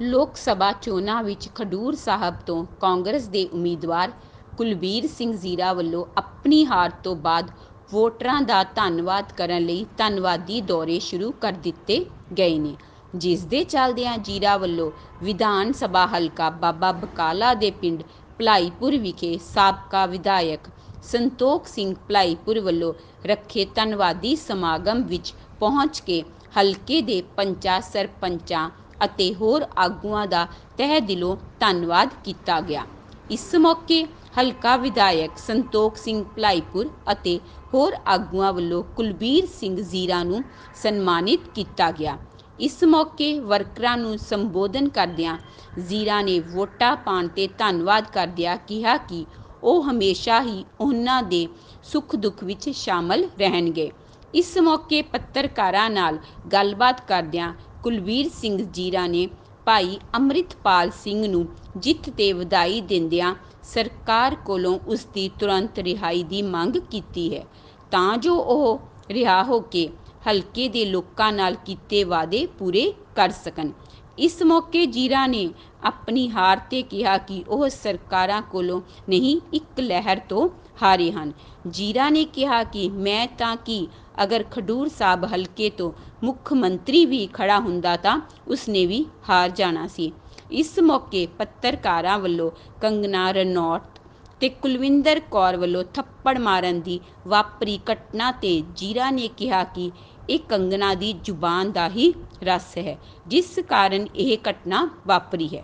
ਲੋਕ ਸਭਾ ਚੋਣਾਂ ਵਿੱਚ ਖਡੂਰ ਸਾਹਿਬ ਤੋਂ ਕਾਂਗਰਸ ਦੇ ਉਮੀਦਵਾਰ ਕੁਲਬੀਰ ਸਿੰਘ ਜ਼ੀਰਾ ਵੱਲੋਂ ਆਪਣੀ ਹਾਰ ਤੋਂ ਬਾਅਦ ਵੋਟਰਾਂ ਦਾ ਧੰਨਵਾਦ ਕਰਨ ਲਈ ਧੰਨਵਾਦੀ ਦੌਰੇ ਸ਼ੁਰੂ ਕਰ ਦਿੱਤੇ ਗਏ ਨੇ, ਜਿਸ ਦੇ ਚੱਲਦਿਆਂ ਜ਼ੀਰਾ ਵੱਲੋਂ ਵਿਧਾਨ ਸਭਾ ਹਲਕਾ ਬਾਬਾ ਬਕਾਲਾ ਦੇ ਪਿੰਡ ਭਲਾਈਪੁਰ ਵਿਖੇ ਸਾਬਕਾ ਵਿਧਾਇਕ ਸੰਤੋਖ ਸਿੰਘ ਭਲਾਈਪੁਰ ਵੱਲੋਂ ਰੱਖੇ ਧੰਨਵਾਦੀ ਸਮਾਗਮ ਵਿੱਚ ਪਹੁੰਚ ਕੇ ਹਲਕੇ ਦੇ ਪੰਚਾਂ, ਸਰਪੰਚਾਂ ਅਤੇ ਹੋਰ ਆਗੂਆਂ ਦਾ ਤਹਿ ਦਿਲੋਂ ਧੰਨਵਾਦ ਕੀਤਾ ਗਿਆ। ਇਸ ਮੌਕੇ ਹਲਕਾ ਵਿਧਾਇਕ ਸੰਤੋਖ ਸਿੰਘ ਭਲਾਈਪੁਰ ਅਤੇ ਹੋਰ ਆਗੂਆਂ ਵੱਲੋਂ ਕੁਲਬੀਰ ਸਿੰਘ ਜ਼ੀਰਾ ਨੂੰ ਸਨਮਾਨਿਤ ਕੀਤਾ ਗਿਆ। ਇਸ ਮੌਕੇ ਵਰਕਰਾਂ ਨੂੰ ਸੰਬੋਧਨ ਕਰਦਿਆਂ ਜ਼ੀਰਾ ਨੇ ਵੋਟਾਂ ਪਾਉਣ ਤੇ ਧੰਨਵਾਦ ਕਰਦਿਆਂ ਕਿਹਾ ਕਿ ਉਹ ਹਮੇਸ਼ਾ ਹੀ ਉਹਨਾਂ ਦੇ ਸੁੱਖ ਦੁੱਖ ਵਿੱਚ ਸ਼ਾਮਲ ਰਹਿਣਗੇ। ਇਸ ਮੌਕੇ ਪੱਤਰਕਾਰਾਂ ਨਾਲ ਗੱਲਬਾਤ ਕਰਦਿਆਂ ਕੁਲਵੀਰ ਸਿੰਘ ਜੀਰਾ ਨੇ ਭਾਈ ਅੰਮ੍ਰਿਤਪਾਲ ਸਿੰਘ ਨੂੰ ਜਿੱਤ ਤੇ ਵਧਾਈ ਦਿੰਦਿਆਂ ਸਰਕਾਰ ਕੋਲੋਂ ਉਸ ਦੀ ਤੁਰੰਤ ਰਿਹਾਈ ਦੀ ਮੰਗ ਕੀਤੀ ਹੈ। ਤਾਂ ਜੋ ਉਹ ਰਿਹਾ ਹੋ ਕੇ ਹਲਕੇ ਦੇ ਲੋਕਾਂ ਨਾਲ ਕੀਤੇ ਵਾਅਦੇ ਪੂਰੇ ਕਰ ਸਕਣ। ਇਸ ਮੌਕੇ ਜੀਰਾ ਨੇ ਆਪਣੀ ਹਾਰ ਤੇ ਕਿਹਾ ਕਿ ਉਹ ਸਰਕਾਰਾਂ ਕੋਲੋਂ ਨਹੀਂ ਇੱਕ ਲਹਿਰ ਤੋਂ ਹਾਰੇ ਹਨ। ਜੀਰਾ ਨੇ ਕਿਹਾ ਕਿ ਮੈਂ ਤਾਂ ਕਿ ਅਗਰ ਖਡੂਰ ਸਾਹਿਬ ਹਲਕੇ ਤੋਂ ਮੁੱਖ ਮੰਤਰੀ ਵੀ ਖੜਾ ਹੁੰਦਾ ਤਾਂ ਉਸਨੇ ਵੀ ਹਾਰ ਜਾਣਾ ਸੀ। ਇਸ ਮੌਕੇ ਪੱਤਰਕਾਰਾਂ ਵੱਲੋਂ ਕੰਗਨਾ ਰਣੌਤ ਤੇ ਕੁਲਵਿੰਦਰ ਕੌਰ ਵੱਲੋਂ ਥੱਪੜ ਮਾਰਨ ਦੀ ਵਾਪਰੀ ਘਟਨਾ ਤੇ ਜੀਰਾ ਨੇ ਕਿਹਾ ਕਿ ਇਹ ਕੰਗਨਾ ਦੀ ਜ਼ੁਬਾਨ ਦਾ ਹੀ ਰਸ ਹੈ, ਜਿਸ ਕਾਰਨ ਇਹ ਘਟਨਾ ਵਾਪਰੀ ਹੈ।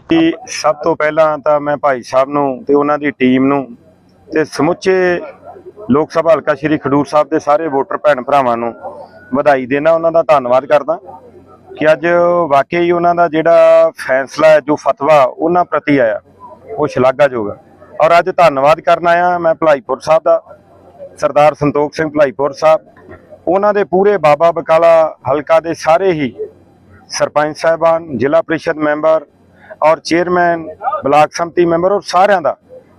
ਸਭ ਤੋਂ ਪਹਿਲਾਂ ਤਾਂ ਮੈਂ ਭਾਈ ਸਾਹਿਬ ਨੂੰ ਤੇ ਉਹਨਾਂ ਦੀ ਟੀਮ ਨੂੰ ਤੇ ਸਮੁੱਚੇ ਲੋਕ ਸਭਾ ਹਲਕਾ ਸ਼੍ਰੀ ਖਡੂਰ ਸਾਹਿਬ ਦੇ ਸਾਰੇ ਵੋਟਰ ਭੈਣ ਭਰਾਵਾਂ ਨੂੰ ਵਧਾਈ ਦੇਣਾ, ਉਹਨਾਂ ਦਾ ਧੰਨਵਾਦ ਕਰਦਾ। ਕਿ ਅੱਜ ਵਾਕਈ ਉਹਨਾਂ ਦਾ ਜਿਹੜਾ ਫੈਸਲਾ ਹੈ, ਜੋ ਫਤਵਾ ਉਹਨਾਂ ਪ੍ਰਤੀ ਆਇਆ, ਉਹ ਸ਼ਲਾਘਾਯੋਗ ਹੈ। ਔਰ ਅੱਜ ਧੰਨਵਾਦ ਕਰਨ ਆਇਆ ਮੈਂ ਭਲਾਈਪੁਰ ਸਾਹਿਬ ਦਾ, ਸਰਦਾਰ ਸੰਤੋਖ ਸਿੰਘ ਭਲਾਈਪੁਰ ਸਾਹਿਬ। ਉਹਨਾਂ ਦੇ ਪੂਰੇ ਬਾਬਾ ਬਕਾਲਾ ਹਲਕਾ ਦੇ ਸਾਰੇ ਹੀ ਸਰਪੰਚ ਸਾਹਿਬਾਨ, ਜ਼ਿਲ੍ਹਾ ਪ੍ਰੀਸ਼ਦ ਮੈਂਬਰ ਔਰ ਚੇਅਰਮੈਨ, ਬਲਾਕ ਸੰਮਤੀ ਮੈਂਬਰ ਔਰ ਸਾਰਿਆਂ ਦਾ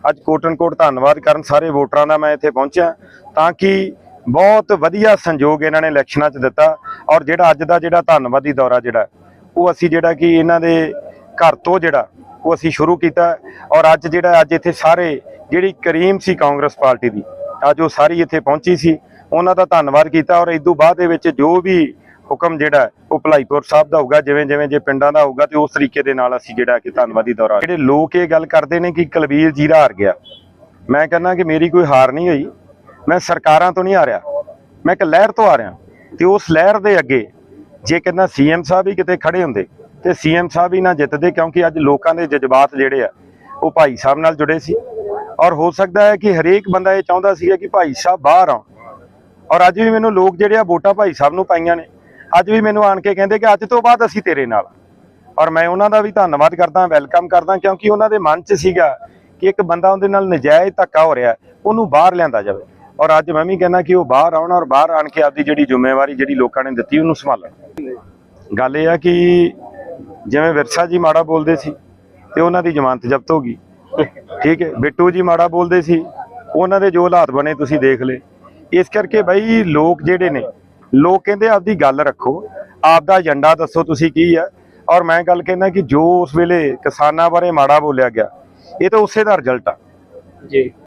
ਅੱਜ ਕੋਟਨ ਕੋਟ ਧੰਨਵਾਦ ਕਰਨ ਸਾਰੇ ਵੋਟਰਾਂ ਦਾ ਮੈਂ ਇੱਥੇ ਪਹੁੰਚਿਆ। ਤਾਂ ਕਿ ਬਹੁਤ ਵਧੀਆ ਸੰਯੋਗ ਇਹਨਾਂ ਨੇ ਇਲੈਕਸ਼ਨਾਂ 'ਚ ਦਿੱਤਾ ਔਰ ਜਿਹੜਾ ਅੱਜ ਦਾ ਜਿਹੜਾ ਧੰਨਵਾਦੀ ਦੌਰਾ ਜਿਹੜਾ, ਉਹ ਅਸੀਂ ਜਿਹੜਾ ਕਿ ਇਹਨਾਂ ਦੇ ਘਰ ਤੋਂ ਜਿਹੜਾ, ਉਹ ਅਸੀਂ ਸ਼ੁਰੂ ਕੀਤਾ ਔਰ ਅੱਜ ਜਿਹੜਾ ਅੱਜ ਇੱਥੇ ਸਾਰੇ ਜਿਹੜੀ ਕਰੀਮ ਸੀ ਕਾਂਗਰਸ ਪਾਰਟੀ ਦੀ, ਅੱਜ ਉਹ ਸਾਰੀ ਇੱਥੇ ਪਹੁੰਚੀ ਸੀ। ਉਹਨਾਂ ਦਾ ਧੰਨਵਾਦ ਕੀਤਾ ਔਰ ਇਸ ਤੋਂ ਬਾਅਦ ਦੇ ਵਿੱਚ ਜੋ ਵੀ ਹੁਕਮ ਜਿਹੜਾ ਉਹ ਭਲਾਈਪੁਰ ਸਾਹਿਬ ਦਾ ਹੋਊਗਾ, ਜਿਵੇਂ ਜਿਵੇਂ ਜੇ ਪਿੰਡਾਂ ਦਾ ਹੋਊਗਾ ਤੇ ਉਸ ਤਰੀਕੇ ਦੇ ਨਾਲ ਅਸੀਂ ਜਿਹੜਾ ਕਿ ਧੰਨਵਾਦੀ ਦੌਰਾ ਜਿਹੜੇ ਲੋਕ ਇਹ ਗੱਲ ਕਰਦੇ ਨੇ ਕਿ ਕਲਬੀਰ ਜੀਰਾ ਹਾਰ ਗਿਆ। ਮੈਂ ਕਹਿੰਦਾ ਕਿ ਮੇਰੀ ਕੋਈ ਹਾਰ ਨਹੀਂ ਹੋਈ। ਮੈਂ ਸਰਕਾਰਾਂ ਤੋਂ ਨਹੀਂ ਹਾਰਿਆ। ਮੈਂ ਇੱਕ ਲਹਿਰ ਤੋਂ ਆ ਰਿਹਾ ਤੇ ਉਸ ਲਹਿਰ ਦੇ ਅੱਗੇ ਜੇ ਕਹਿੰਦਾ ਸੀਐਮ ਸਾਹਿਬ ਹੀ ਕਿਤੇ ਖੜੇ ਹੁੰਦੇ, ਤੇ ਸੀਐਮ ਸਾਹਿਬ ਹੀ ਨਾ ਜਿੱਤਦੇ ਕਿਉਂਕਿ ਅੱਜ ਲੋਕਾਂ ਦੇ ਜਜ਼ਬਾਤ ਜਿਹੜੇ ਆ, ਉਹ ਭਾਈ ਸਾਹਿਬ ਨਾਲ ਜੁੜੇ ਸੀ। ਔਰ ਹੋ ਸਕਦਾ ਹੈ ਕਿ ਹਰੇਕ ਬੰਦਾ ਇਹ ਚਾਹੁੰਦਾ ਸੀਗਾ ਕਿ ਭਾਈ ਸਾਹਿਬ ਬਾਹਰ ਆਉਣ। ਔਰ ਅੱਜ ਵੀ ਮੈਨੂੰ ਲੋਕ ਜਿਹੜੇ ਆ ਵੋਟਾਂ ਭਾਈ ਸਾਹਿਬ ਨੂੰ ਪਾਈਆਂ ਨੇ। ਅੱਜ ਵੀ ਮੈਨੂੰ ਆਣ ਕੇ ਕਹਿੰਦੇ ਕਿ ਅੱਜ ਤੋਂ ਬਾਅਦ ਅਸੀਂ ਤੇਰੇ ਨਾਲ ਔਰ ਮੈਂ ਉਹਨਾਂ ਦਾ ਵੀ ਧੰਨਵਾਦ ਕਰਦਾ ਵੈਲਕਮ ਕਰਦਾ, ਕਿਉਂਕਿ ਉਹਨਾਂ ਦੇ ਮਨ 'ਚ ਸੀਗਾ ਕਿ ਇੱਕ ਬੰਦਾ ਉਹਦੇ ਨਾਲ ਨਜਾਇਜ਼ ਧੱਕਾ ਹੋ ਰਿਹਾ, ਉਹਨੂੰ ਬਾਹਰ ਲਿਆਂਦਾ ਜਾਵੇ। ਔਰ ਅੱਜ ਮੈਂ ਵੀ ਕਹਿੰਦਾ ਕਿ ਉਹ ਬਾਹਰ ਆਉਣ ਔਰ ਬਾਹਰ ਆਣ ਕੇ ਆਪਦੀ ਜਿਹੜੀ ਜ਼ਿੰਮੇਵਾਰੀ ਜਿਹੜੀ ਲੋਕਾਂ ਨੇ ਦਿੱਤੀ, ਉਹਨੂੰ ਸੰਭਾਲਣ। ਗੱਲ ਇਹ ਆ ਕਿ ਜਿਵੇਂ ਵਿਰਸਾ ਜੀ ਮਾੜਾ ਬੋਲਦੇ ਸੀ, ਤੇ ਉਹਨਾਂ ਦੀ ਜ਼ਮਾਨਤ ਜ਼ਬਤ ਹੋ ਗਈ। ਠੀਕ ਹੈ, ਬਿੱਟੂ ਜੀ ਮਾੜਾ ਬੋਲਦੇ ਸੀ, ਉਹਨਾਂ ਦੇ ਜੋ ਹਾਲਾਤ ਬਣੇ ਤੁਸੀਂ ਦੇਖ ਲਏ। ਇਸ ਕਰਕੇ ਬਈ ਲੋਕ ਜਿਹੜੇ ਨੇ ਲੋਕ ਕਹਿੰਦੇ ਆਪਦੀ ਗੱਲ ਰੱਖੋ, ਆਪਦਾ ਏਜੰਡਾ ਦੱਸੋ ਤੁਸੀਂ ਕੀ ਆ। ਔਰ ਮੈਂ ਗੱਲ ਕਹਿੰਦਾ ਕਿ ਜੋ ਉਸ ਵੇਲੇ ਕਿਸਾਨਾਂ ਬਾਰੇ ਮਾੜਾ ਬੋਲਿਆ ਗਿਆ, ਇਹ ਤਾਂ ਉਸੇ ਦਾ ਰਿਜ਼ਲਟ ਆ। ਜੀ।